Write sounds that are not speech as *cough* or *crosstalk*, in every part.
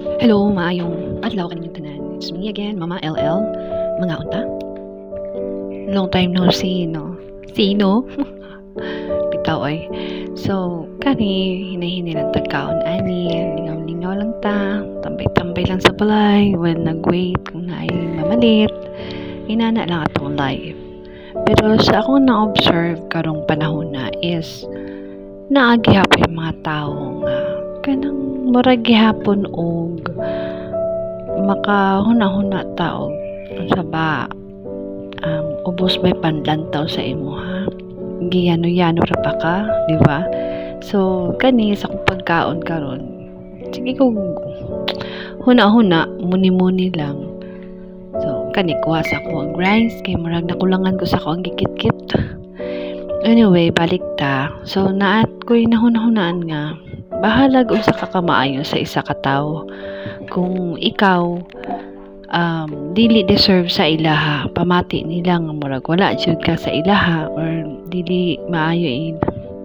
Hello, maayong adlaw kaninyong tanan. It's me again, Mama LL. Mga unta. Long time no see, no? Sino? *laughs* Bitaw ay. So, kani, hinahini lang tagkaon ani, lingaw-lingaw lang ta, tambay-tambay lang sa balay, when nag-wait kung na ay mamalit, inana lang atong life. Pero sa akong na-observe karong panahon na is, naagi hapon yung mga tao nga, kanang murag gihapon og makahuna-huna tao sa ba um, ubos may panlantaw sa imo ha? Giyano-yano ra pa ka di ba? So kani sa kong pagkaon karon sige ko huna-huna muni-muni lang. So kani kuha sa ko ang rice kay murag nakulangan ko sa ko ang gikit-kit. Anyway balik ta. So naat ko'y nahuna-hunaan nga bahalag unsa ka kamaayo sa isa ka tawo kung ikaw um, dili deserve sa ilaha pamati nila nga murag wala jud ka sa ilaha or dili maayo i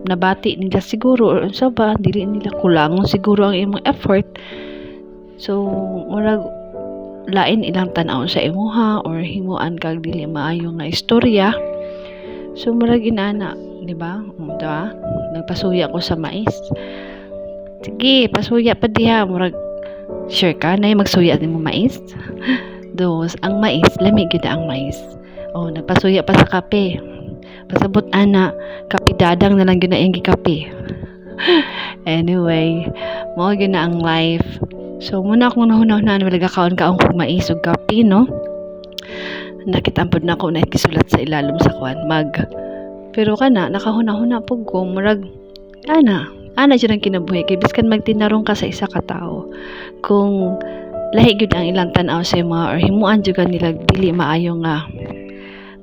nabati nila siguro or unsa ba dili nila kulangon siguro ang imong effort. So murag lain ilang tan-aw sa imuha or himuan kag dili maayo nga istorya. So murag inana di ba? Um, di ba? Nagpasuya ko sa mais sige pasuya pa diha. Murag sure ka na magsuya din mo mais? *laughs* Dos ang mais lamig gyud ang mais. Oh nagpasuya pa sa kape. Pasabot ana kape dadang na lang gyud na iyang gikape. *laughs* Anyway mo gyud na ang life. So muna akong nahuna-hunahan wala kaon kaon kog mais ug kape no? Nakitampod na ako na gisulat sa ilalom sa kwan mag. Pero kana nakahuna-huna pug ko murag ana ana dyan ang kinabuhi. Kay biskan magtinarong ka sa isa ka tao. Kung lahi gyud ang ilang tan-aw sa mga or himuan jud nila dili maayo nga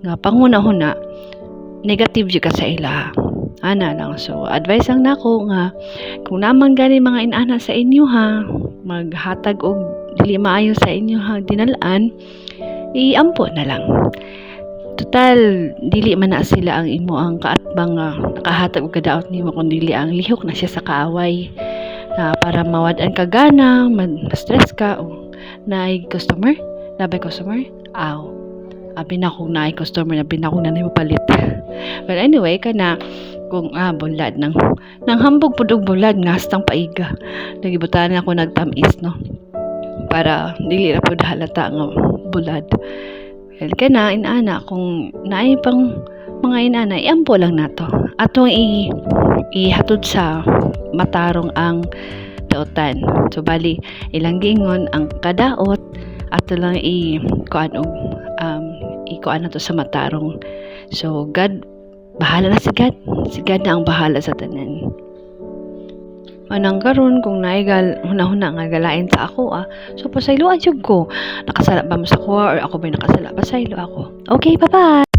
nga panghuna-huna negative jud ka sa ila. Ana lang so advice ang nako nga kung naman gani mga inana sa inyo ha maghatag og dili maayo sa inyo ha dinalaan iampo na lang total dili man na sila ang imo ang kaatbang nga nakahatag og kadaot nimo kun dili ang lihok na siya sa kaaway. Na para mawad-an ka gana ma-stress ka o naay customer nabay customer aw abi na kung naay customer na binako na nimo palit but anyway kana kung ah bulad nang nang hambog pud og bulad ngastang paiga. Nagibutan ako nagtamis no para dili ra pud halata nga bulad well kana inana kung naay pang mga inana iampo lang nato. Atong i ihatod sa matarong ang daotan. So bali ilang gingon ang kadaot ato lang i kuan og um, i kuan na to sa matarong. So God bahala na si God. Si God na ang bahala sa tanan manang karon kung naigal huna-huna nga galain sa ako ah. So pasayloan jud ko. Nakasala ba mo sa kuha or ako ba nakasala pasaylo ako. Okay bye bye